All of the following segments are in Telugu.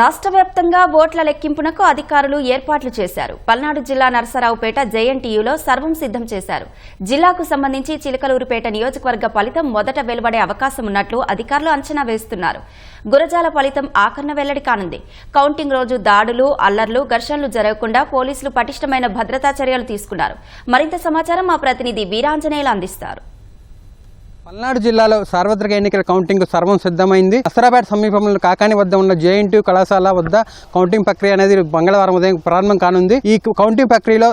రాష్ట్ర వ్యాప్తంగా ఓట్ల లెక్కింపునకు అధికారులు ఏర్పాట్లు చేశారు. పల్నాడు జిల్లా నరసరావుపేట జేఎన్టీయూలో సర్వం సిద్ధం చేశారు. జిల్లాకు సంబంధించి చిలకలూరుపేట నియోజకవర్గ ఫలితం మొదట వెలువడే అవకాశం ఉన్నట్లు అధికారులు అంచనా వేస్తున్నారు. గురజాల ఫలితం ఆఖరణ వెల్లడి కానుంది. కౌంటింగ్ రోజు దాడులు అల్లర్లు ఘర్షణలు జరగకుండా పోలీసులు పటిష్టమైన భద్రతా చర్యలు తీసుకున్నారు. మరింత సమాచారం మా ప్రతినిధి వీరాంజనేయులు అందిస్తారు. పల్నాడు జిల్లాలో సార్వత్రిక ఎన్నికల కౌంటింగ్ సర్వం సిద్ధమైంది. అసరాపేట సమీపంలో కాకాని వద్ద ఉన్న జేఎన్టీ కళాశాల వద్ద కౌంటింగ్ ప్రక్రియ అనేది మంగళవారం ఉదయం ప్రారంభం కానుంది. ఈ కౌంటింగ్ ప్రక్రియలో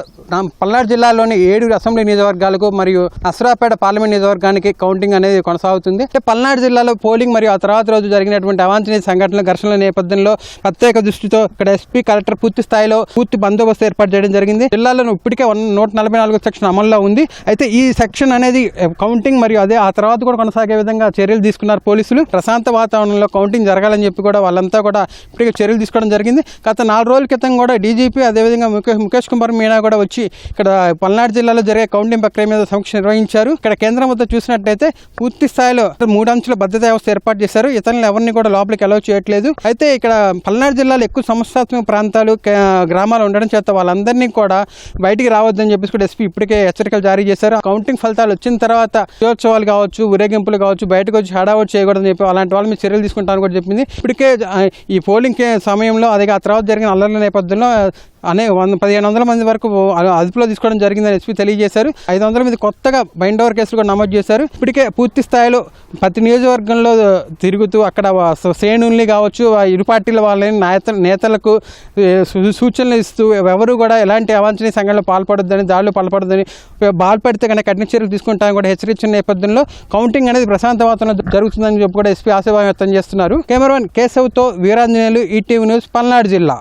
పల్నాడు జిల్లాలోని ఏడు అసెంబ్లీ నియోజకవర్గాలకు మరియు అసరాపేట పార్లమెంట్ నియోజకవర్గానికి కౌంటింగ్ అనేది కొనసాగుతుంది. పల్నాడు జిల్లాలో పోలింగ్ మరియు ఆ తర్వాత రోజు జరిగినటువంటి అవాంఛనీయ సంఘటనల ఘర్షణల నేపథ్యంలో ప్రత్యేక దృష్టితో ఇక్కడ ఎస్పీ కలెక్టర్ పూర్తి స్థాయిలో పూర్తి బందోబస్తు ఏర్పాటు చేయడం జరిగింది. జిల్లాలో ఇప్పటికే వన్ నూట నలభై నాలుగు సెక్షన్ అమల్లో ఉంది. అయితే ఈ సెక్షన్ అనేది కౌంటింగ్ మరియు అదే ఆ తర్వాత కూడా కొనసాగే విధంగా చర్యలు తీసుకున్నారు పోలీసులు. ప్రశాంత వాతావరణంలో కౌంటింగ్ జరగాలని చెప్పి కూడా వాళ్ళంతా కూడా ఇప్పటికే చర్యలు తీసుకోవడం జరిగింది. గత నాలుగు రోజుల క్రితం కూడా డీజీపీ అదేవిధంగా ముఖేష్ ముఖేష్ కుమార్ మీనా కూడా వచ్చి ఇక్కడ పల్నాడు జిల్లాలో జరిగే కౌంటింగ్ ప్రక్రియ మీద సమీక్ష నిర్వహించారు. ఇక్కడ కేంద్రం వద్ద చూసినట్లయితే పూర్తి స్థాయిలో మూడు అంచెల భద్రతా వ్యవస్థ ఏర్పాటు చేశారు. ఇతరులను ఎవరిని కూడా లోపలికి అలౌ చేయట్లేదు. అయితే ఇక్కడ పల్నాడు జిల్లాలో ఎక్కువ సమస్యాత్మక ప్రాంతాలు గ్రామాలు ఉండడం చేత వాళ్ళందరినీ కూడా బయటికి రావద్దని చెప్పేసి కూడా ఎస్పీ ఇప్పటికే హెచ్చరికలు జారీ చేశారు. కౌంటింగ్ ఫలితాలు వచ్చిన తర్వాత విజయోత్సవాలు కావచ్చు ఊరేగింపులు కావచ్చు బయటకు వచ్చి హడావుట్ చేయకూడదని చెప్పి అలాంటి వాళ్ళు మీరు చర్యలు తీసుకుంటారని కూడా చెప్పింది. ఇప్పటికే ఈ పోలింగ్ కే- సమయంలో అదే ఆ తర్వాత జరిగిన అల్లర్ల నేపథ్యంలో అనే వంద పదిహేను వందల మంది వరకు అదుపులో తీసుకోవడం జరిగిందని ఎస్పీ తెలియజేశారు. ఐదు వందల మంది కొత్తగా బైండ్ ఓవర్ కేసులు కూడా నమోదు చేశారు. ఇప్పటికే పూర్తి స్థాయిలో ప్రతి నియోజకవర్గంలో తిరుగుతూ అక్కడ శ్రేణుల్ని కావచ్చు ఇరు పార్టీల వాళ్ళని నేత నేతలకు సూచనలు ఇస్తూ ఎవరు కూడా ఎలాంటి అవాంఛనీయ సంఘటనలు పాల్పడొద్దని దాడులు పాల్పడొద్దని బాల్పడితే కనుక కఠిన చర్యలు తీసుకుంటామని కూడా హెచ్చరించిన నేపథ్యంలో కౌంటింగ్ అనేది ప్రశాంత వాతావరణంలో జరుగుతుందని చెప్పి కూడా ఎస్పీ ఆశాభావం వ్యక్తం చేస్తున్నారు. కెమెరాన్ కేశవ్తో వీరాంజనేయులు ఈటీవీ న్యూస్ పల్నాడు జిల్లా.